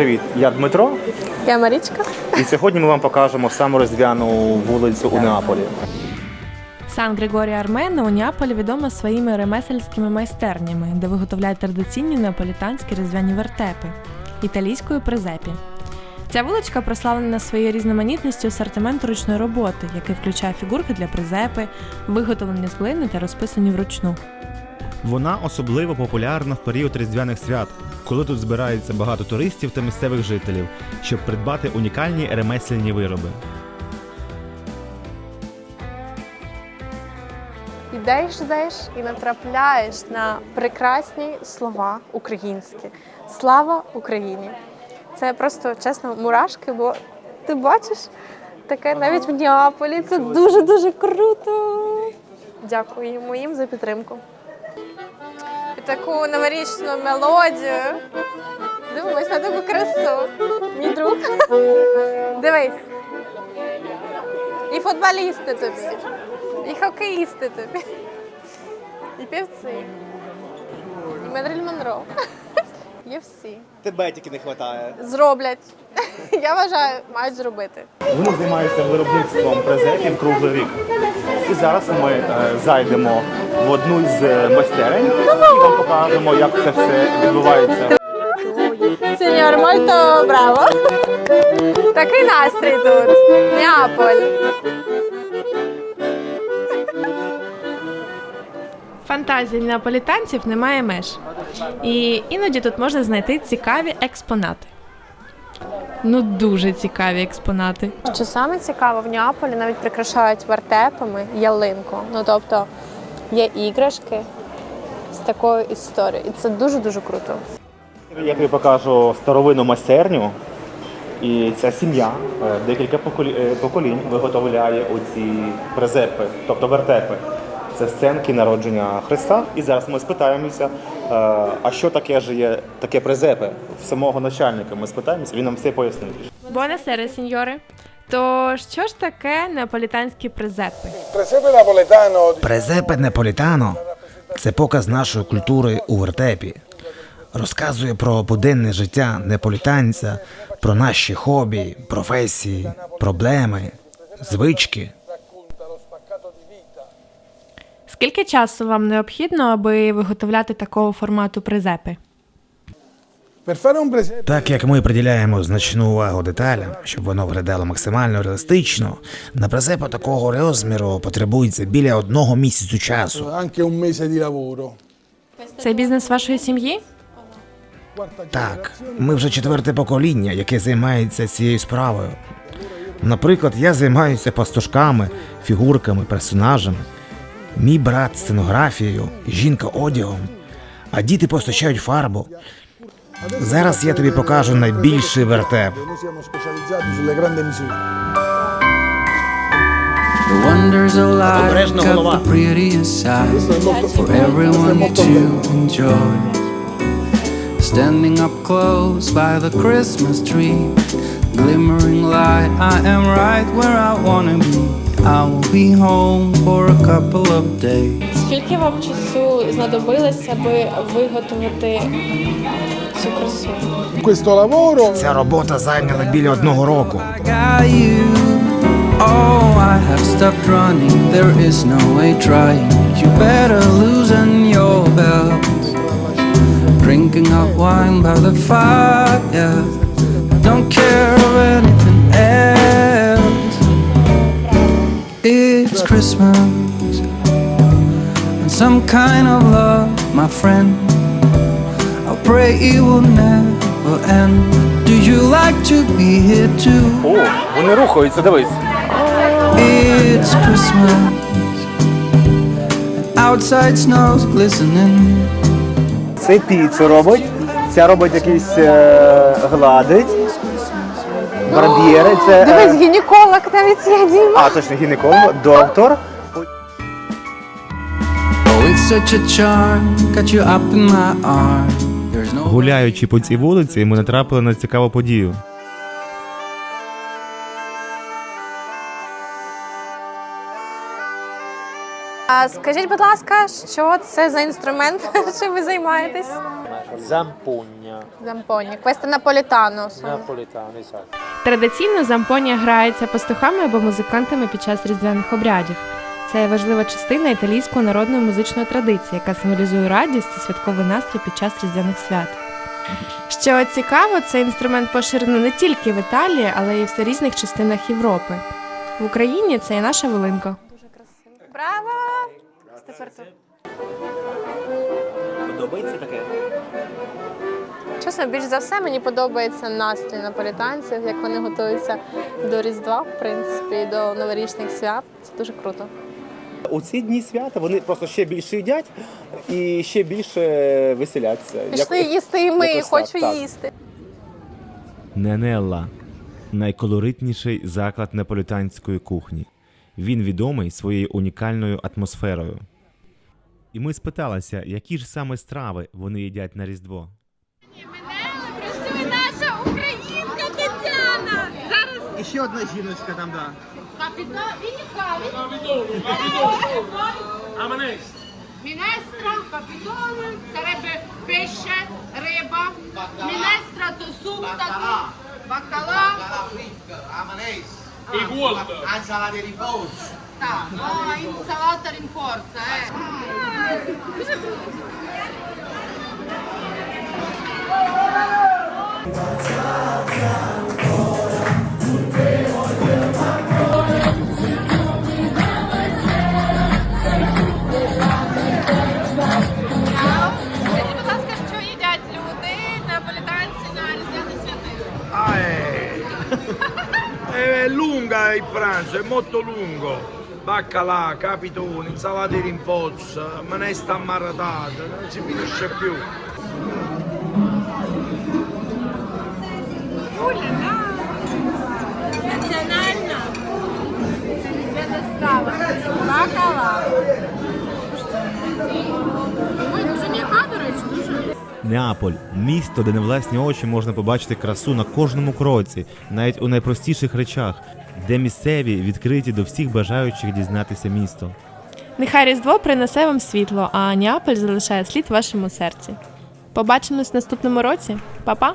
Привіт, я Дмитро, Я Марічка. і сьогодні ми вам покажемо саму розв'яну вулицю у Неаполі. Сан Григорія Армена у Неаполі відома своїми ремесельськими майстернями, де виготовляють традиційні неаполітанські різдвяні вертепи італійською презепі. Ця вуличка прославлена своєю різноманітністю асортименту ручної роботи, який включає фігурки для презепи, виготовлені з глини та розписані вручну. Вона особливо популярна в період різдвяних свят, коли тут збирається багато туристів та місцевих жителів, щоб придбати унікальні ремесельні вироби. Ідеш, йдеш і натрапляєш на прекрасні слова українські. Слава Україні! Це просто чесно мурашки, бо ти бачиш таке навіть в Неаполі. Це дуже дуже круто. Дякую їм за підтримку. Таку новорічну мелодію. Дивимось на таку красу. Мій друг. Дивись. І футболісти тобі, і хокеїсти тобі, і півці, і Медріль Монро. Є всі. Тебе тільки не вистачає. Зроблять. Я вважаю, мають зробити. Вони займаються виробництвом презентів круглий рік. І зараз ми е, зайдемо в одну з е, майстерень і вам покажемо, як це все відбувається. Сеньор Мальто, браво! Такий настрій тут. Неаполь. Фантазії неаполітанців немає меж. І іноді тут можна знайти цікаві експонати. Ну, дуже цікаві експонати. Що саме цікаво, в Неаполі навіть прикрашають вертепами ялинку. Ну тобто є іграшки з такою історією. І це дуже-дуже круто. Я тобі покажу старовинну майстерню. І ця сім'я е, декілька е, поколінь виготовляє оці презепи, тобто вертепи. Це сценки народження Христа. І зараз ми спитаємося, е, а що таке ж є таке презепи в самого начальника. Ми спитаємося, він нам все пояснить. Буонасера, сеньори. То що ж таке неаполітанські презепи? Presepe napoletano Неполітано це показ нашої культури у вертепі. Розказує про буденне життя неполітанця, про наші хобі, професії, проблеми, звички. Скільки часу вам необхідно, аби виготовляти такого формату presepe Так як ми приділяємо значну увагу деталям, щоб воно виглядало максимально реалістично, на презепу такого розміру потребується біля одного місяцю часу. Це бізнес вашої сім'ї? Так, ми вже четверте покоління, яке займається цією справою. Наприклад, я займаюся пастушками, фігурками, персонажами. Мій брат сценографією, жінка одягом, а діти постачають фарбу. Зараз я тобі покажу найбільший вертеп. Обережно, голова. Standing up close by the Christmas tree, glimmering light, I am right where I wanna be. I will be home for a couple of days. Скільки вам часу знадобилось, аби виготовити цю красу? Questo lavoro Ця робота зайняла біля одного року. I got you. Oh, I have stopped running. There is no way trying. You better loosen your belts. Drinking hot wine by the fire. Christmas. And some kind of love, my friend. I pray it will never end. Do you like to be here too? О, вони рухаються, дивись. It's Christmas. And outside snow's glistening. Це піцу робить, ця робить якісь е, гладить. Барб'єри, це. е, Дивись, гінеколог навіть є Діма. а, точно, гінеколог, доктор. Гуляючи по цій вулиці, ми натрапили на цікаву подію. А скажіть, будь ласка, що це за інструмент, чим ви займаєтесь? Zampugna, Зампоні. Квеста наполітано. napoletano, esatto. Традиційно зампонія грається пастухами або музикантами під час різдвяних обрядів. Це важлива частина італійської народної музичної традиції, яка символізує радість і святковий настрій під час різдвяних свят. Що цікаво, цей інструмент поширений не тільки в Італії, але й в різних частинах Європи. В Україні це і наша волинка. Браво! Тепер тут. Подобається таке? Чесно, більш за все мені подобається настрій наполітанців, як вони готуються до Різдва, в принципі, до новорічних свят. Це дуже круто. У ці дні свята вони просто ще більше їдять і ще більше веселяться. Пішли Як- їсти і ми, хочу так, їсти. Ненелла найколоритніший заклад неаполітанської кухні. Він відомий своєю унікальною атмосферою. І ми спиталися, які ж саме страви вони їдять на Різдво. Працює наша українка Тетяна. Зараз І ще одна жіночка там, да. Papitone, Capitone, a manestra. Minestra, capitone. sarebbe pesce, reba, minestra tossuta, baccalà, a manestra. E guarda. Insalata di riposo. Ah, insalata rinforza, eh. Il pranzo, è molto lungo. Baccalà, capitone, insalata di rinforzo, minestra ammaratata, non si finisce più. М'яка, до речі, дуже. Неаполь місто, де на власні очі можна побачити красу на кожному кроці, навіть у найпростіших речах, де місцеві відкриті до всіх бажаючих дізнатися місто. Нехай Різдво принесе вам світло, а Неаполь залишає слід вашому серці. Побачимось в наступному році. Па-па!